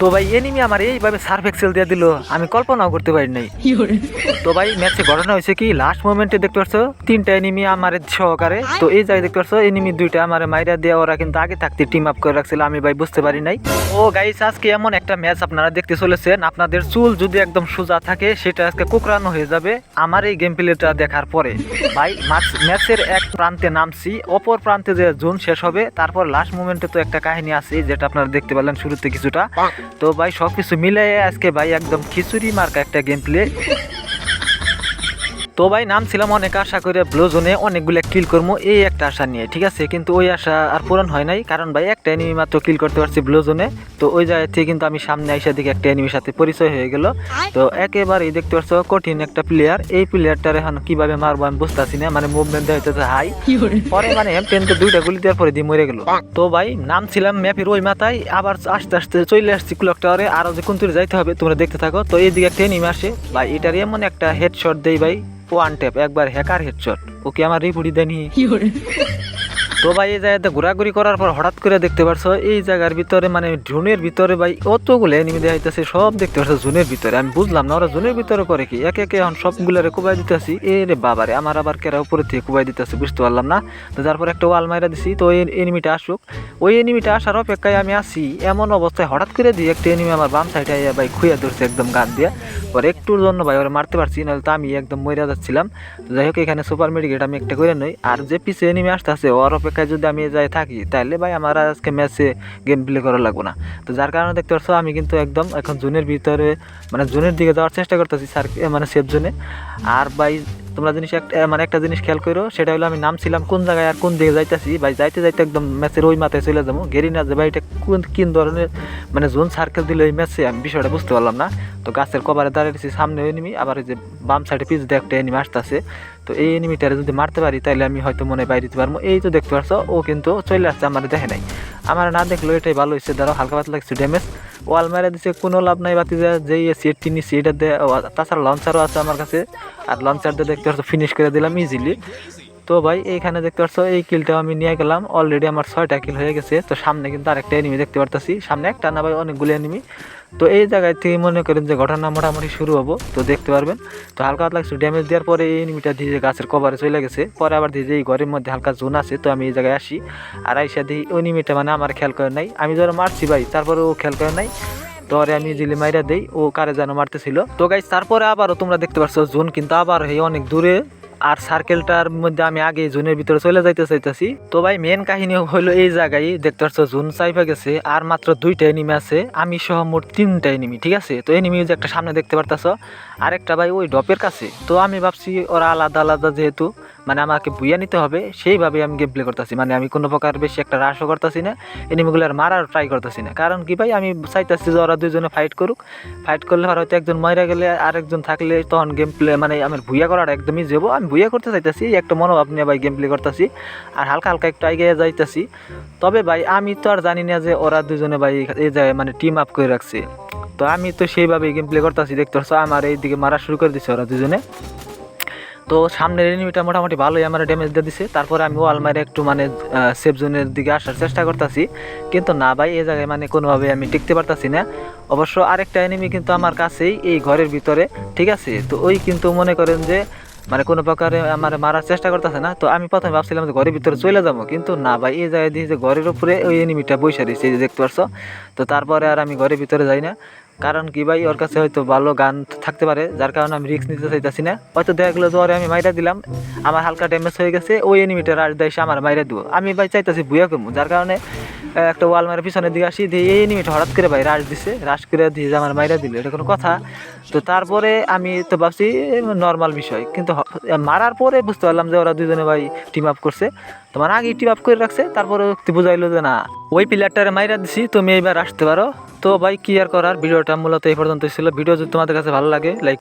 তো ভাই এনিমি আমার এইভাবে সার্ফ এক্সেল দিয়ে দিল। আমি কল্পনাও করতে পারি নাই। তো ভাই ম্যাচে ঘটনা হয়েছে কি লাস্ট মোমেন্টে দেখতে পাচ্ছ তিনটা এনিমি আমার সহকারে। তো এই জায়গায় দেখতে পাচ্ছ এনিমি দুইটা আমার মাইরা দিয়ে ওরা কিন্তু আগে থাকতে টিম আপ করে রাখছিল আমি ভাই বুঝতে পারি নাই। ও গাইস আজকে এমন একটা ম্যাচ আপনারা দেখতে চলেছেন আপনাদের চুল যদি একদম সোজা থাকে সেটা আজকে কুকরানো হয়ে যাবে আমার এই গেম প্লেটা দেখার পরে। ভাই ম্যাচের এক প্রান্তে নামছি অপর প্রান্তে যে জোন শেষ হবে তারপর লাস্ট মোমেন্টে তো একটা কাহিনী আছে যেটা আপনারা দেখতে পেলেন শুরুতে কিছুটা। তো ভাই সব কিছু মিলাই আজকে ভাই একদম খিচুড়ি মার্কা একটা গেম প্লে তো ভাই নামছিলাম অনেক আশা করে ব্লো জোনে অনেকগুলো কিল করব এই একটা আশা নিয়ে ঠিক আছে? কিন্তু ওই আশা আর পূরণ হয় নাই। কারণ ভাই একটা এনিমি মাত্র কিল করতে পারছি ব্লো জোনে। তো ওই জায়গা থেকে কিন্তু আমি সামনে আইসা দিকে একটা এনিমির সাথে পরিচয় হয়ে গেল। তো একেবারেই দেখতে পাচ্ছ কঠিন একটা প্লেয়ার এই প্লেয়ারটার এখন কীভাবে মারবো আমি বুঝতেছি না মানে মুভমেন্ট দেওয়া হইতেছে হাই পরে মানে টেন তো দুইটা গুলি দেওয়ার পরে দিয়ে মরে গেল। তো ভাই নামছিলাম ম্যাপের ওই মাথায়। আবার আস্তে আস্তে চলে আসছি ক্লক টাওয়ারে আরও যে কোন যাইতে হবে তোমরা দেখতে থাকো। তো এইদিকে একটা এনিমি আসে। ভাই এটার এমন একটা হেডশট দেই ভাই। ওয়ান ট্যাপ একবার হ্যাকার হেডশট। ওকে আমার রিপোর্ট দেয়নি। তো ভাই এই জায়গাতে ঘোরাঘুরি করার পর হঠাৎ করে দেখতে পারছ, এই জায়গার ভিতরে মানে জোনের ভিতরে ভাই অতগুলো এনিমি দেখাইতেছে সব দেখতে পারছ জোনের ভিতরে। আমি বুঝলাম না ওরা জোনের ভিতরে করে কি, একে একে এখন সবগুলারে কুবাই দিতেছি। এ রে বাবারে, আমার আবার কেরা উপরে থেকে কুবাই দিতেছে বুঝতে পারলাম না। তো তারপর একটা ওয়াল মাইরা দিছি, তো ওই এনিমিটা আসুক। ওই এনিমিটা আসার অপেক্ষায় আমি আসি এমন অবস্থায় হঠাৎ করে দিয়ে একটা এনিমি আমার বাম সাইডে ভাই খুঁয়া ধরছে একদম গান দিয়ে। পরে একটুর জন্য ভাই ওরা মারতে পারছি, নাহলে তো আমি একদম মরে যাচ্ছিলাম। যাই হোক, এখানে সুপার মেডিকেট আমি একটা করে নই। আর যে পিছে এনিমি আসতে আসতেছে, ওর অপেক্ষায় যদি আমি যাই থাকি, তাহলে ভাই আমার আজকে ম্যাচে গেম প্লে করা লাগবে না। তো যার কারণে দেখতে পাচ্ছ, আমি কিন্তু একদম এখন জোনের ভিতরে মানে জোনের দিকে যাওয়ার চেষ্টা করতেছি স্যার মানে সেফ জোনে আর ভাই, তোমরা জিনিস একটা মানে একটা জিনিস খেয়াল করো, সেটা হলো আমি নামছিলাম কোন জায়গায় আর কোন দিকে যাইতেছি। ভাই, যাইতে যাইতে একদম ম্যাচের ওই মাথায় চলে যাব। গেরি না যে ভাই এটা কোন কোন ধরনের মানে জোন সার্কেল দিলে এই ম্যাচে আমি বিষয়টা বুঝতে পারলাম না। তো গাছের কভারে দাঁড়িয়েছি সামনে এনিমি আবার যে বাম সাইডে পিছ দিয়ে একটা এনিমি আসতেছে। তো এই এনিমিটারে যদি মারতে পারি তাহলে আমি হয়তো মনে বাইরে দিতে পারব। এই তো দেখতে পারছ ও কিন্তু চলে আসছে আমার দেখে নাই। আমার না দেখল এটাই ভালো হয়েছে ধরো হালকা পাতলা কিছু ড্যামেজ ওয়াল মেরে দিছে কোনো লাভ নাই বাতি যেই সিট টিনি সিটা দিয়ে ও, তাছাড়া লঞ্চারও আছে আমার কাছে। আর লঞ্চার দিয়ে দেখতে পাচ্ছ ফিনিশ করে দিলাম ইজিলি তো ভাই এইখানে দেখতে পাচ্ছ এই কিলটাও আমি নিয়ে গেলাম। অলরেডি আমার ছয়টা কিল হয়ে গেছে। তো সামনে কিন্তু আরেকটা এনিমি দেখতে পারতাছি। সামনে একটা না ভাই অনেকগুলো এনিমি তো এই জায়গায় থেকে মনে করেন যে ঘটনা মোটামুটি শুরু হব, তো দেখতে পারবেন। তো হালকা হালকা একটু ড্যামেজ দেওয়ার পরে এই এনিমিটা দিয়ে গাছের কভারে চলে গেছে। পরে আবার দিয়ে যে এই ঘরের মধ্যে হালকা জোন আছে, তো আমি এই জায়গায় আসি। আর আইসা ওই এনিমিটা মানে আমার খেয়াল করে নাই। আমি ধরো মারছি ভাই, তারপরে ও খেয়াল করে নাই। তোরে আমি জিলি মাইরা দেই, ও কারে যেন মারতেছিল। তো গাইজ তারপরে আবারও তোমরা দেখতে পাচ্ছ জোন কিন্তু আবার অনেক দূরে আর সার্কেলটার মধ্যে আমি আগে জুনের ভিতরে চলে যাইতে চাইতেছি। তো ভাই মেন কাহিনী হলো এই জায়গায়, দেখতে পাচ্ছ, জুন সাইফা গেছে, আর মাত্র দুইটা এনিমি আছে, আমি সহ মোট তিনটা এনিমি ঠিক আছে? তো এনিমি যে একটা সামনে দেখতে পারতাছ, আরেকটা ভাই ওই ডপের কাছে। তো আমি ভাবছি ওরা আলাদা আলাদা যেহেতু মানে আমাকে বুইয়া নিতে হবে সেইভাবে আমি গেম প্লে করতেছি। মানে আমি কোনো প্রকার বেশি একটা হ্রাসও করতেছি না এনিমিগুলো আর মারার ট্রাই করতেছি না। কারণ কি ভাই, আমি চাইতেছি যে ওরা দুজনে ফাইট করুক। ফাইট করলে হয়তো একজন ময়রা গেলে আরেকজন থাকলে তখন গেম প্লে মানে আমার ভুইয়া করার একদমই যাব আমি ভুইয়া করতে চাইতেছি একটা মনোভাব নিয়ে ভাই গেম প্লে করতেছি। আর হালকা হালকা একটু এগিয়ে যাইতেছি। তবে ভাই, আমি তো আর জানি না যে ওরা দুজনে ভাই এই জায়গায় মানে টিম আপ করে রাখছে। তো আমি তো সেইভাবে গেম প্লে করতেছি, দেখতে পাচ্ছ আমার এইদিকে মারা শুরু করে দিচ্ছে ওরা দুজনে তো সামনের এনিমিটা মোটামুটি ভালোই আমার ড্যামেজ দিয়ে দিছে। তারপরে আমি ওয়াল মারে একটু মানে সেফ জোনের দিকে আসার চেষ্টা করতেছি। কিন্তু না ভাই এই জায়গায় মানে কোনোভাবে আমি টিকতে পারতাছি না। অবশ্য আরেকটা এনিমি কিন্তু আমার কাছেই, এই ঘরের ভিতরে, ঠিক আছে? তো ওই কিন্তু মনে করেন যে মানে কোনো প্রকারে আমার মারার চেষ্টা করতেছে না। তো আমি প্রথমে ভাবছিলাম যে ঘরের ভিতরে চলে যাব। কিন্তু না ভাই এই জায়গায় দিয়ে যে ঘরের উপরে ওই এনিমিটা রয়েছে, এই দেখতে পারছ? তো তারপরে আর আমি ঘরের ভিতরে যাই না। কারণ কি ভাই, ওর কাছে হয়তো ভালো গান থাকতে পারে, যার কারণে আমি রিস্ক নিতে চাইতেছি না। হয়তো দেখা গেলো ওরে আমি মাইরা দিলাম, আমার হালকা ড্যামেজ হয়ে গেছে, ওই এনিমিটার আর দেয় আমার মাইরা দিব। আমি ভাই চাইতেছি বুয়া কমু, যার কারণে একটা ওয়াল মারের পিছনের দিকে আসি, দিয়ে এই এনিমিটা হঠাৎ করে ভাই রাশ দিছে। রাশ করে দিয়ে আমার মাইরা দিল, এটা কোনো কথা? তো তারপরে আমি তো ভাবছি নর্মাল বিষয়। কিন্তু মারার পরে বুঝতে পারলাম যে ওরা দুজনে ভাই টিম আপ করছে। তোমার আগে টিম আপ করে রাখছে, তারপরে বুঝাইলো যে না, ওই প্লেয়ারটারে মাইরা দিছি, তুমি এইবার আসতে পারো। তো ভাই কি আর করার? ভিডিওটা মূলত এই পর্যন্ত ছিল। ভিডিও যদি তোমাদের কাছে ভালো লাগে লাইক